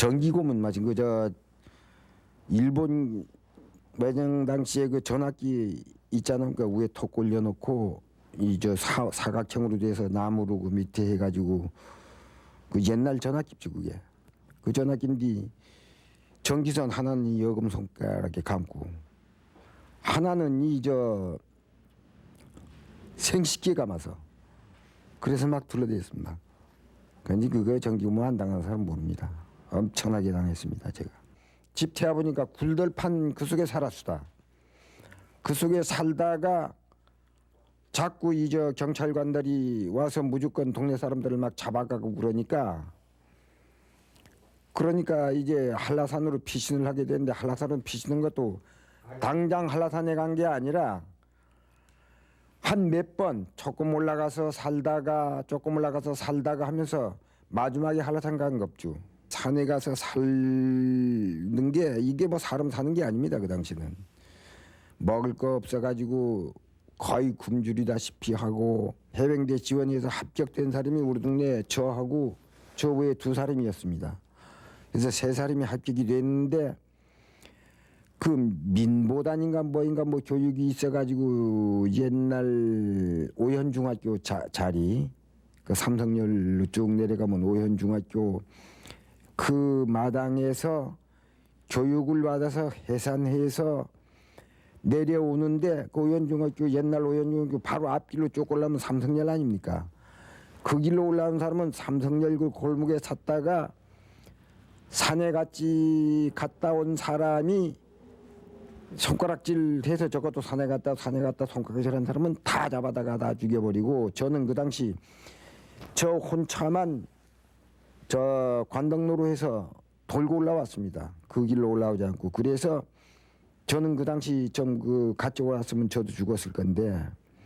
전기고문 맞은 거저 일본 외정 당시에 그 전화기 있잖아요. 그 위에 톡 올려놓고 이 저 사각형으로 돼서 나무로 그 밑에 해가지고 그 옛날 전화기죠 그게. 그 전화기인데 전기선 하나는 이 여금 손가락에 감고 하나는 이 저 생식기에 감아서 그래서 막 둘러댔습니다. 근데 그거 전기고문 안 당한 사람 모릅니다. 엄청나게 당했습니다 제가. 집 태워 보니까 굴들판 그 속에 살았수다. 그 속에 살다가 자꾸 이 저 경찰관들이 와서 무조건 동네 사람들을 막 잡아가고 그러니까 그러니까 이제 한라산으로 피신을 하게 되는데 한라산으로 피신한 것도 당장 한라산에 간 게 아니라 한 몇 번 조금 올라가서 살다가 조금 올라가서 살다가 하면서 마지막에 한라산 간 겁주. 산에 가서 살는 게 이게 뭐 사람 사는 게 아닙니다 그 당시는 먹을 거 없어가지고 거의 굶주리다시피 하고 해병대 지원에서 합격된 사람이 우리 동네 저하고 저 외에 두 사람이었습니다. 그래서 세 사람이 합격이 됐는데 그 민보단인가 뭐인가 뭐 교육이 있어가지고 옛날 오현중학교 자, 자리 그 삼성열로 쭉 내려가면 오현중학교 그 마당에서 교육을 받아서 해산해서 내려오는데 그 오현중학교 옛날 오현중학교 바로 앞길로 쭉 올라오면 삼성열 아닙니까? 그 길로 올라온 사람은 삼성열 그 골목에 샀다가 산에 같이 갔다 온 사람이 손가락질 해서 저것도 산에 갔다 산에 갔다 손가락질 한 사람은 다 잡아다가 다 죽여버리고 저는 그 당시 저 혼자만 저 관덕로로 해서 돌고 올라왔습니다. 그 길로 올라오지 않고 그래서 저는 그 당시 좀 그 가쪽 왔으면 저도 죽었을 건데